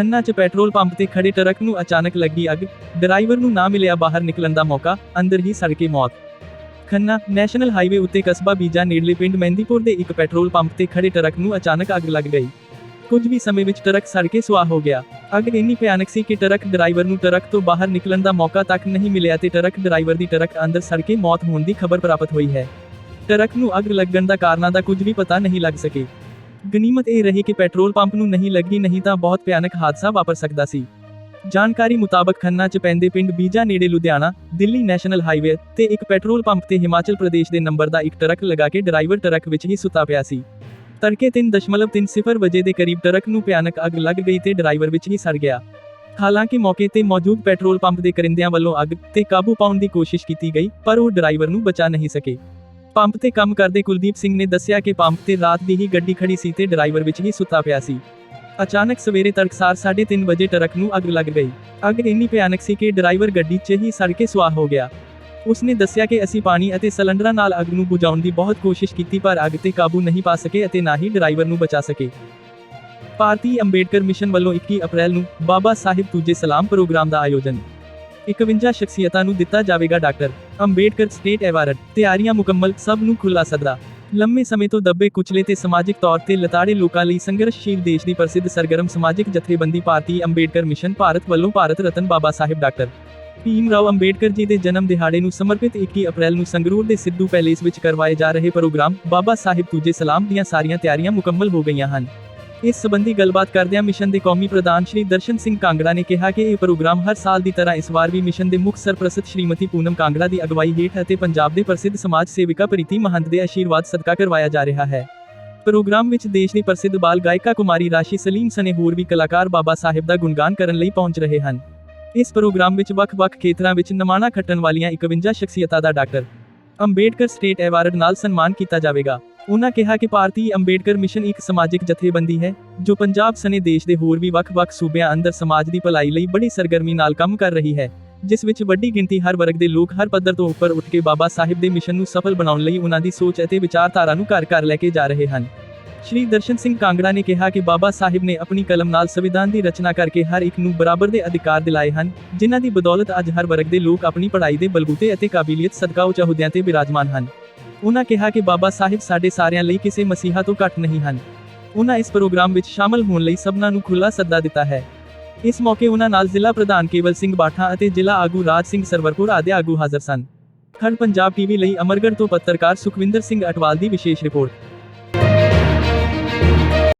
ਖੰਨਾ 'ਚ petrol pump ਤੇ ਖੜੇ ਟਰੱਕ ਨੂੰ ਅਚਾਨਕ ਲੱਗੀ ਅੱਗ। ਡਰਾਈਵਰ ਨੂੰ ਨਾ ਮਿਲਿਆ ਬਾਹਰ ਨਿਕਲਣ ਦਾ ਮੌਕਾ, ਅੰਦਰ ਹੀ ਸੜ ਕੇ ਮੌਤ। ਖੰਨਾ ਨੈਸ਼ਨਲ ਹਾਈਵੇ ਉੱਤੇ ਕਸਬਾ ਬੀਜਾ ਨੇੜਲੇ ਪਿੰਡ ਮਹਿੰਦੀਪੁਰ ਦੇ ਇੱਕ ਪੈਟਰੋਲ ਪੰਪ ਤੇ ਖੜੇ ਟਰੱਕ ਨੂੰ ਅਚਾਨਕ ਅੱਗ ਲੱਗ ਗਈ। ਕੁਝ ਵੀ ਸਮੇਂ ਵਿੱਚ ਟਰੱਕ ਸੜ ਕੇ ਸੁਆਹ ਹੋ ਗਿਆ। ਅੱਗ ਇੰਨੀ ਭਿਆਨਕ ਸੀ ਕਿ ਟਰੱਕ ਡਰਾਈਵਰ ਨੂੰ ਟਰੱਕ ਤੋਂ ਬਾਹਰ ਨਿਕਲਣ ਦਾ ਮੌਕਾ ਤੱਕ ਨਹੀਂ ਮਿਲਿਆ ਤੇ ਟਰੱਕ ਡਰਾਈਵਰ ਦੀ ਟਰੱਕ ਅੰਦਰ ਸੜ ਕੇ ਮੌਤ ਹੋਣ ਦੀ ਖਬਰ ਪ੍ਰਾਪਤ ਹੋਈ ਹੈ। ਟਰੱਕ ਨੂੰ ਅੱਗ ਲੱਗਣ ਦਾ ਕਾਰਨਾਂ ਦਾ ਕੁਝ ਵੀ ਪਤਾ ਨਹੀਂ ਲੱਗ ਸਕੇ। ਗਨੀਮਤ ਇਹ ਰਹੀ ਕਿ ਪੈਟਰੋਲ ਪੰਪ ਨੂੰ ਨਹੀਂ ਲੱਗੀ, ਨਹੀਂ ਤਾਂ ਬਹੁਤ ਭਿਆਨਕ ਹਾਦਸਾ ਵਾਪਰ ਸਕਦਾ ਸੀ। ਜਾਣਕਾਰੀ ਮੁਤਾਬਕ ਖੰਨਾ ਚ ਪੈਂਦੇ ਪਿੰਡ ਬੀਜਾ ਨੇੜੇ ਲੁਧਿਆਣਾ, ਦਿੱਲੀ ਨੈਸ਼ਨਲ ਹਾਈਵੇ ਤੇ ਇੱਕ ਪੈਟਰੋਲ ਪੰਪ ਤੇ ਹਿਮਾਚਲ ਪ੍ਰਦੇਸ਼ ਦੇ ਨੰਬਰ ਦਾ ਇੱਕ ਟਰੱਕ ਲਗਾ ਕੇ ਡਰਾਈਵਰ ਟਰੱਕ ਵਿੱਚ ਹੀ ਸੁੱਤਾ ਪਿਆ ਸੀ। ਤੜਕੇ 3.30 ਵਜੇ ਦੇ ਕਰੀਬ ਟਰੱਕ ਨੂੰ ਭਿਆਨਕ ਅੱਗ ਲੱਗ ਗਈ ਤੇ ਡਰਾਈਵਰ ਵਿੱਚ ਹੀ ਸੜ ਗਿਆ। ਹਾਲਾਂਕਿ ਮੌਕੇ ਤੇ ਮੌਜੂਦ ਪੈਟਰੋਲ ਪੰਪ ਦੇ ਕਰਿੰਦਿਆਂ ਵੱਲੋਂ ਅੱਗ ਤੇ ਕਾਬੂ ਪਾਉਣ ਦੀ ਕੋਸ਼ਿਸ਼ ਕੀਤੀ ਗਈ, ਪਰ ਉਹ ਡਰਾਈਵਰ ਨੂੰ ਬਚਾ ਨਹੀਂ ਸਕੇ। ਪੰਪ ਤੇ ਕੰਮ ਕਰਦੇ ਕੁਲਦੀਪ ਸਿੰਘ ਨੇ ਦੱਸਿਆ ਕਿ ਪੰਪ ਤੇ ਰਾਤ ਦੀ ਹੀ ਗੱਡੀ ਖੜੀ ਸੀ ਤੇ ਡਰਾਈਵਰ ਵਿੱਚ ਹੀ ਸੁੱਤਾ ਪਿਆ ਸੀ। ਅਚਾਨਕ ਸਵੇਰੇ ਤੜਕਸਾਰ 3:30 ਵਜੇ ਟਰੱਕ ਨੂੰ ਅੱਗ ਲੱਗ ਗਈ। ਅੱਗ ਇੰਨੀ ਭਿਆਨਕ ਸੀ ਕਿ ਡਰਾਈਵਰ ਗੱਡੀ 'ਚ ਹੀ ਸੜ ਕੇ ਸੁਆਹ ਹੋ ਗਿਆ। ਉਸਨੇ ਦੱਸਿਆ ਕਿ ਅਸੀਂ ਪਾਣੀ ਅਤੇ ਸਿਲੰਡਰਾਂ ਨਾਲ ਅੱਗ ਨੂੰ ਬੁਝਾਉਣ ਦੀ ਬਹੁਤ ਕੋਸ਼ਿਸ਼ ਕੀਤੀ ਪਰ ਅੱਗ ਤੇ ਕਾਬੂ ਨਹੀਂ ਪਾ ਸਕੇ ਅਤੇ ਨਾ ਹੀ ਡਰਾਈਵਰ ਨੂੰ ਬਚਾ ਸਕੇ। ਭਾਰਤੀ ਅੰਬੇਡਕਰ ਮਿਸ਼ਨ ਵੱਲੋਂ 21 ਅਪ੍ਰੈਲ ਨੂੰ ਬਾਬਾ ਸਾਹਿਬ ਦੂਜੇ ਸਲਾਮ ਪ੍ਰੋਗਰਾਮ ਦਾ ਆਯੋਜਨ 51 ਸ਼ਖਸੀਅਤਾਂ ਨੂੰ ਦਿੱਤਾ ਜਾਵੇਗਾ ਡਾਕਟਰ ਅੰਬੇਡਕਰ ਸਟੇਟ ਐਵਾਰਡ, ਤਿਆਰੀਆਂ ਮੁਕੰਮਲ, ਸਭ ਨੂੰ ਖੁੱਲਾ ਸੱਦਾ ਲੰਮੇ ਸਮੇਂ ਤੋਂ ਦੱਬੇ ਕੁਚਲੇ ਤੇ ਸਮਾਜਿਕ ਤੌਰ ਤੇ ਲਤਾੜੇ ਲੋਕਾਂ ਲਈ ਸੰਘਰਸ਼ਸ਼ੀਲ ਦੇਸ਼ ਦੀ ਪ੍ਰਸਿੱਧ ਸਰਗਰਮ ਸਮਾਜਿਕ ਜਥੇਬੰਦੀ ਭਾਰਤੀ ਅੰਬੇਡਕਰ ਮਿਸ਼ਨ ਭਾਰਤ ਵੱਲੋਂ ਭਾਰਤ ਰਤਨ ਬਾਬਾ ਸਾਹਿਬ ਡਾਕਟਰ ਭੀਮ ਰਾਓ ਅੰਬੇਡਕਰ ਜੀ ਦੇ ਜਨਮ ਦਿਹਾੜੇ ਨੂੰ ਸਮਰਪਿਤ 21 ਅਪ੍ਰੈਲ ਨੂੰ ਸੰਗਰੂਰ ਦੇ ਸਿੱਧੂ ਪੈਲੇਸ ਵਿੱਚ ਕਰਵਾਏ ਜਾ ਰਹੇ ਪ੍ਰੋਗਰਾਮ ਬਾਬਾ ਸਾਹਿਬ ਤੁਝੇ ਸਲਾਮ ਦੀਆਂ ਸਾਰੀਆਂ ਤਿਆਰੀਆਂ ਮੁਕੰਮਲ ਹੋ ਗਈਆਂ ਹਨ। ਇਸ ਸਬੰਧੀ ਗੱਲਬਾਤ ਕਰਦਿਆਂ ਮਿਸ਼ਨ ਦੇ ਕੌਮੀ ਪ੍ਰਧਾਨ ਸ਼੍ਰੀ ਦਰਸ਼ਨ ਸਿੰਘ ਕਾਂਗੜਾ ਨੇ ਕਿਹਾ ਕਿ ਇਹ ਪ੍ਰੋਗਰਾਮ ਹਰ ਸਾਲ ਦੀ ਤਰ੍ਹਾਂ ਇਸ ਵਾਰ ਵੀ ਮਿਸ਼ਨ ਦੇ ਮੁੱਖ ਸਰਪ੍ਰਸਤ ਸ਼੍ਰੀਮਤੀ ਪੂਨਮ ਕਾਂਗੜਾ ਦੀ ਅਗਵਾਈ ਹੇਠ ਅਤੇ ਪੰਜਾਬ ਦੇ ਪ੍ਰਸਿੱਧ ਸਮਾਜ ਸੇਵਿਕਾ ਪ੍ਰੀਤੀ ਮਹੰਤ ਦੇ ਆਸ਼ੀਰਵਾਦ ਸਦਕਾ ਕਰਵਾਇਆ ਜਾ ਰਿਹਾ ਹੈ। ਪ੍ਰੋਗਰਾਮ ਵਿੱਚ ਦੇਸ਼ ਦੀ ਪ੍ਰਸਿੱਧ ਬਾਲ ਗਾਇਕਾ ਕੁਮਾਰੀ ਰਾਸ਼ੀ, ਸਲੀਮ ਸਨੇ ਹੋਰ ਵੀ ਕਲਾਕਾਰ ਬਾਬਾ ਸਾਹਿਬ ਦਾ ਗੁਣਗਾਨ ਕਰਨ ਲਈ ਪਹੁੰਚ ਰਹੇ ਹਨ। ਇਸ ਪ੍ਰੋਗਰਾਮ ਵਿੱਚ ਵੱਖ-ਵੱਖ ਖੇਤਰਾਂ ਵਿੱਚ ਨਮਾਣਾ ਖੱਟਣ ਵਾਲੀਆਂ 51 ਸ਼ਖਸੀਅਤਾਂ ਦਾ ਡਾਕਟਰ ਅੰਬੇਡਕਰ ਸਟੇਟ ਐਵਾਰਡ ਨਾਲ ਸਨਮਾਨ ਕੀਤਾ ਜਾਵੇਗਾ। ਉਨ੍ਹਾਂ ਕਿਹਾ ਕਿ ਭਾਰਤੀ ਅੰਬੇਡਕਰ ਮਿਸ਼ਨ ਇੱਕ ਸਮਾਜਿਕ ਜਥੇਬੰਦੀ ਹੈ, ਜੋ ਪੰਜਾਬ ਸਣੇ ਦੇਸ਼ ਦੇ ਹੋਰ ਵੀ ਵੱਖ-ਵੱਖ ਸੂਬਿਆਂ ਅੰਦਰ ਸਮਾਜ ਦੀ ਭਲਾਈ ਲਈ ਬੜੀ ਸਰਗਰਮੀ ਨਾਲ ਕੰਮ ਕਰ ਰਹੀ ਹੈ, ਜਿਸ ਵਿੱਚ ਵੱਡੀ ਗਿਣਤੀ ਹਰ ਵਰਗ ਦੇ ਲੋਕ ਹਰ ਪੱਧਰ ਤੋਂ ਉੱਪਰ ਉੱਠ ਕੇ ਬਾਬਾ ਸਾਹਿਬ ਦੇ ਮਿਸ਼ਨ ਨੂੰ ਸਫਲ ਬਣਾਉਣ ਲਈ ਉਹਨਾਂ ਦੀ ਸੋਚ ਅਤੇ ਵਿਚਾਰਧਾਰਾ ਨੂੰ ਘਰ-ਘਰ ਲੈ ਕੇ ਜਾ ਰਹੇ ਹਨ। ਸ਼੍ਰੀ ਦਰਸ਼ਨ ਸਿੰਘ ਕਾਂਗੜਾ ਨੇ ਕਿਹਾ ਕਿ ਬਾਬਾ ਸਾਹਿਬ ਨੇ ਆਪਣੀ ਕਲਮ ਨਾਲ ਸੰਵਿਧਾਨ ਦੀ ਰਚਨਾ ਕਰਕੇ ਹਰ ਇੱਕ ਨੂੰ ਬਰਾਬਰ ਦੇ ਅਧਿਕਾਰ ਦਿਲਾਏ ਹਨ, ਜਿਨ੍ਹਾਂ ਦੀ ਬਦੌਲਤ ਅੱਜ ਹਰ ਵਰਗ ਦੇ ਲੋਕ ਆਪਣੀ ਪੜ੍ਹਾਈ ਦੇ ਬਲਬੂਤੇ ਅਤੇ ਕਾਬਲੀਅਤ ਸਦਕਾ ਉੱਚ ਅਹੁਦਿਆਂ ਤੇ ਬਿਰਾਜਮਾਨ ਹਨ। ਉਨ੍ਹਾਂ ਕਿਹਾ ਕਿ ਬਾਬਾ ਸਾਹਿਬ ਸਾਡੇ ਸਾਰਿਆਂ ਲਈ ਕਿਸੇ ਮਸੀਹਾ ਤੋਂ ਘੱਟ ਨਹੀਂ ਹਨ। ਉਹਨਾਂ ਇਸ ਪ੍ਰੋਗਰਾਮ ਵਿੱਚ ਸ਼ਾਮਲ ਹੋਣ ਲਈ ਸਭਨਾਂ ਨੂੰ ਖੁੱਲਾ ਸੱਦਾ ਦਿੱਤਾ ਹੈ। ਇਸ ਮੌਕੇ ਉਨ੍ਹਾਂ ਨਾਲ ਜ਼ਿਲ੍ਹਾ ਪ੍ਰਧਾਨ ਕੇਵਲ ਸਿੰਘ ਬਾਠਾ ਅਤੇ ਜ਼ਿਲ੍ਹਾ ਆਗੂ ਰਾਜ ਸਿੰਘ ਸਰਵਰਪੁਰ ਆਦਿ ਆਗੂ ਹਾਜ਼ਰ ਸਨ। ਖੜ ਪੰਜਾਬ ਟੀਵੀ ਲਈ ਅਮਰਗੜ੍ਹ ਤੋਂ ਪੱਤਰਕਾਰ ਸੁਖਵਿੰਦਰ ਸਿੰਘ ਅਟਵਾਲ ਦੀ ਵਿਸ਼ੇਸ਼ ਰਿਪੋਰਟ।